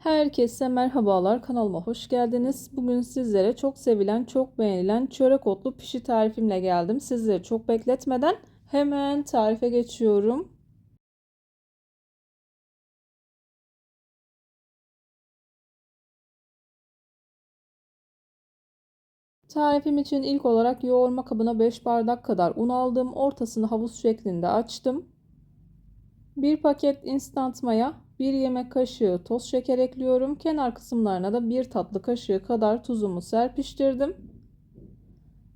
Herkese merhabalar kanalıma hoş geldiniz. Bugün sizlere çok sevilen, çok beğenilen çörek otlu pişi tarifimle geldim. Sizleri çok bekletmeden hemen tarife geçiyorum. Tarifim için ilk olarak yoğurma kabına 5 bardak kadar un aldım. Ortasını havuz şeklinde açtım. 1 paket instant maya, 1 yemek kaşığı toz şeker ekliyorum. Kenar kısımlarına da 1 tatlı kaşığı kadar tuzumu serpiştirdim.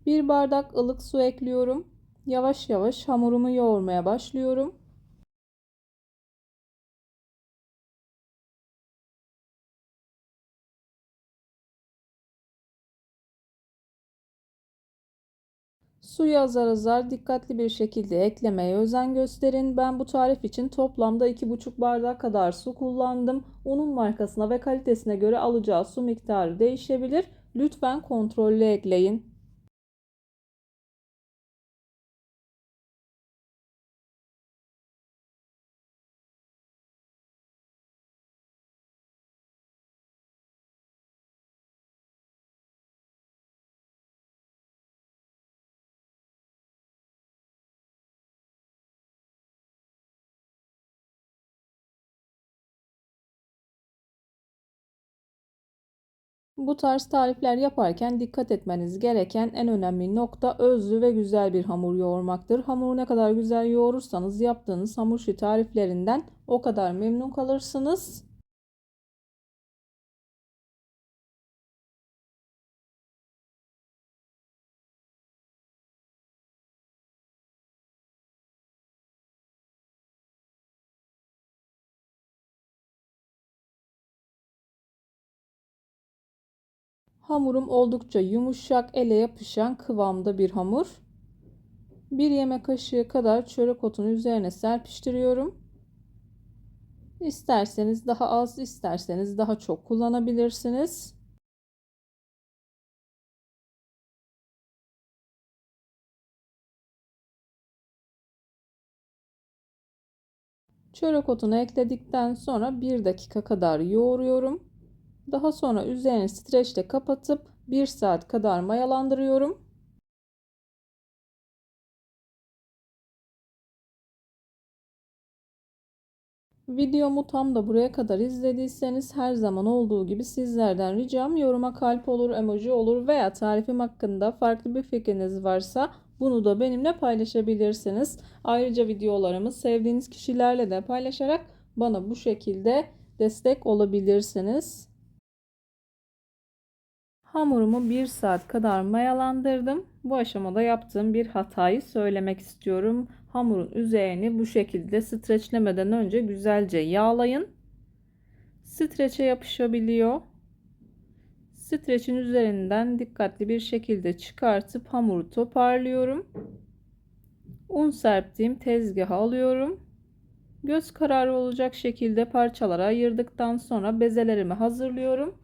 1 bardak ılık su ekliyorum. Yavaş yavaş hamurumu yoğurmaya başlıyorum. Suyu azar azar dikkatli bir şekilde eklemeye özen gösterin. Ben bu tarif için toplamda 2,5 bardak kadar su kullandım. Unun markasına ve kalitesine göre alacağı su miktarı değişebilir. Lütfen kontrollü ekleyin. Bu tarz tarifler yaparken dikkat etmeniz gereken en önemli nokta özlü ve güzel bir hamur yoğurmaktır. Hamuru ne kadar güzel yoğurursanız yaptığınız hamur tariflerinden o kadar memnun kalırsınız. Hamurum oldukça yumuşak, ele yapışan kıvamda bir hamur. Bir yemek kaşığı kadar çörek otunu üzerine serpiştiriyorum. İsterseniz daha az, isterseniz daha çok kullanabilirsiniz. Çörek otunu ekledikten sonra 1 dakika kadar yoğuruyorum. Daha sonra üzerini streçle kapatıp 1 saat kadar mayalandırıyorum. Videomu tam da buraya kadar izlediyseniz her zaman olduğu gibi sizlerden ricam yoruma kalp olur, emoji olur veya tarifim hakkında farklı bir fikriniz varsa bunu da benimle paylaşabilirsiniz. Ayrıca videolarımı sevdiğiniz kişilerle de paylaşarak bana bu şekilde destek olabilirsiniz. Hamurumu 1 saat kadar mayalandırdım. Bu aşamada yaptığım bir hatayı söylemek istiyorum. Hamurun üzerini bu şekilde streçlemeden önce güzelce yağlayın. Streçe yapışabiliyor. Streçin üzerinden dikkatli bir şekilde çıkartıp hamuru toparlıyorum. Un serptiğim tezgaha alıyorum. Göz kararı olacak şekilde parçalara ayırdıktan sonra bezelerimi hazırlıyorum.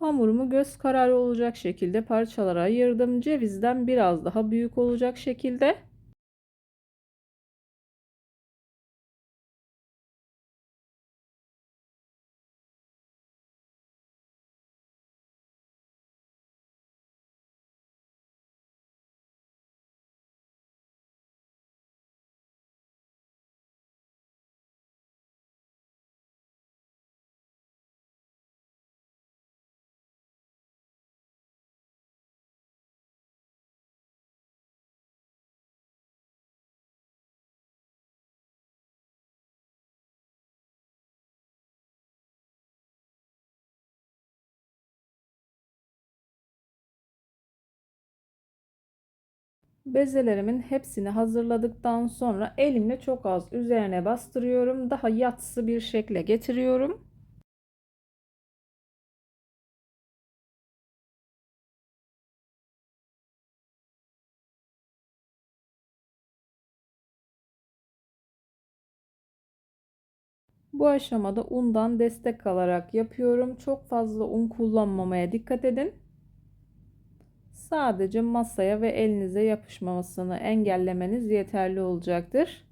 Hamurumu göz kararı olacak şekilde parçalara ayırdım. Cevizden biraz daha büyük olacak şekilde. Bezelerimin hepsini hazırladıktan sonra elimle çok az üzerine bastırıyorum. Daha yatsı bir şekle getiriyorum. Bu aşamada undan destek alarak yapıyorum. Çok fazla un kullanmamaya dikkat edin. Sadece masaya ve elinize yapışmamasını engellemeniz yeterli olacaktır.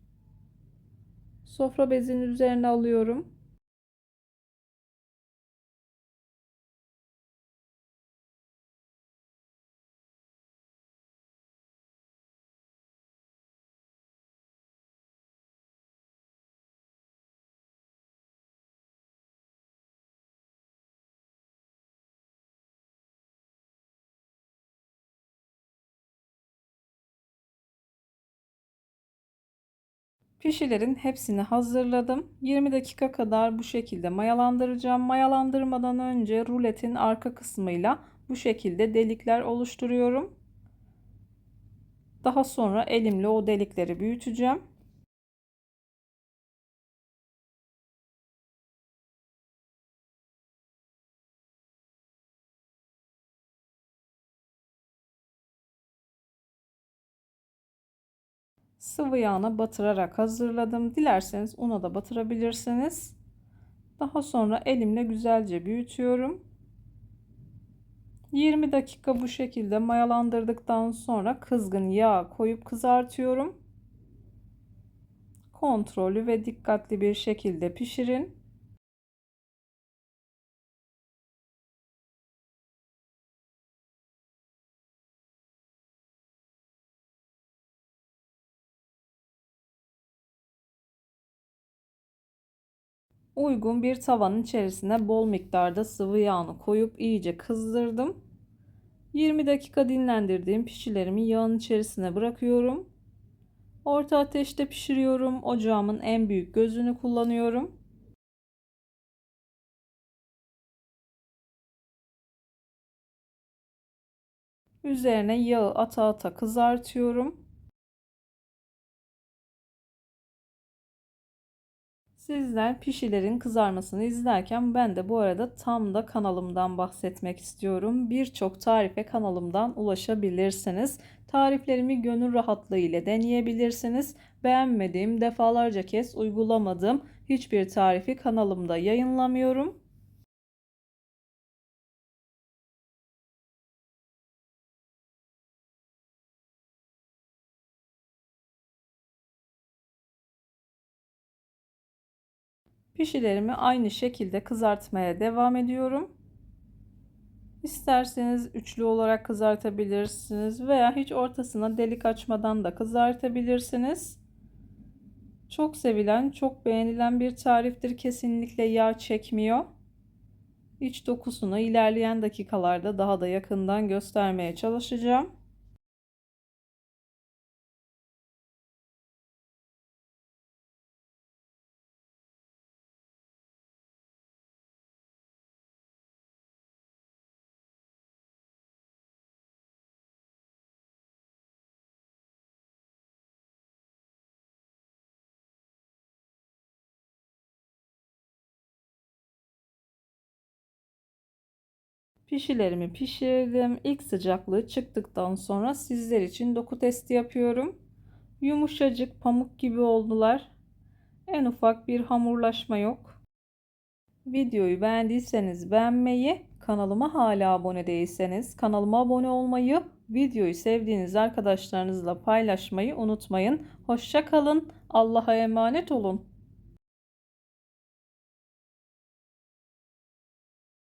Sofra bezinin üzerine alıyorum. Pişilerin hepsini hazırladım. 20 dakika kadar bu şekilde mayalandıracağım. Mayalandırmadan önce ruletin arka kısmıyla bu şekilde delikler oluşturuyorum. Daha sonra elimle o delikleri büyüteceğim. Sıvı yağına batırarak hazırladım. Dilerseniz una da batırabilirsiniz. Daha sonra elimle güzelce büyütüyorum. 20 dakika bu şekilde mayalandırdıktan sonra kızgın yağ koyup kızartıyorum. Kontrollü ve dikkatli bir şekilde pişirin. Uygun bir tavanın içerisine bol miktarda sıvı yağını koyup iyice kızdırdım. 20 dakika dinlendirdiğim pişilerimi yağın içerisine bırakıyorum. Orta ateşte pişiriyorum. Ocağımın en büyük gözünü kullanıyorum. Üzerine yağı ata ata kızartıyorum. Sizler pişilerin kızarmasını izlerken ben de bu arada tam da kanalımdan bahsetmek istiyorum. Birçok tarife kanalımdan ulaşabilirsiniz. Tariflerimi gönül rahatlığı ile deneyebilirsiniz. Beğenmediğim, defalarca kez uygulamadığım hiçbir tarifi kanalımda yayınlamıyorum. Pişilerimi aynı şekilde kızartmaya devam ediyorum. İsterseniz üçlü olarak kızartabilirsiniz veya hiç ortasına delik açmadan da kızartabilirsiniz. Çok sevilen, çok beğenilen bir tariftir. Kesinlikle yağ çekmiyor. İç dokusunu ilerleyen dakikalarda daha da yakından göstermeye çalışacağım. Pişilerimi pişirdim. İlk sıcaklığı çıktıktan sonra sizler için doku testi yapıyorum. Yumuşacık pamuk gibi oldular. En ufak bir hamurlaşma yok. Videoyu beğendiyseniz beğenmeyi, kanalıma hala abone değilseniz kanalıma abone olmayı, videoyu sevdiğiniz arkadaşlarınızla paylaşmayı unutmayın. Hoşça kalın. Allah'a emanet olun.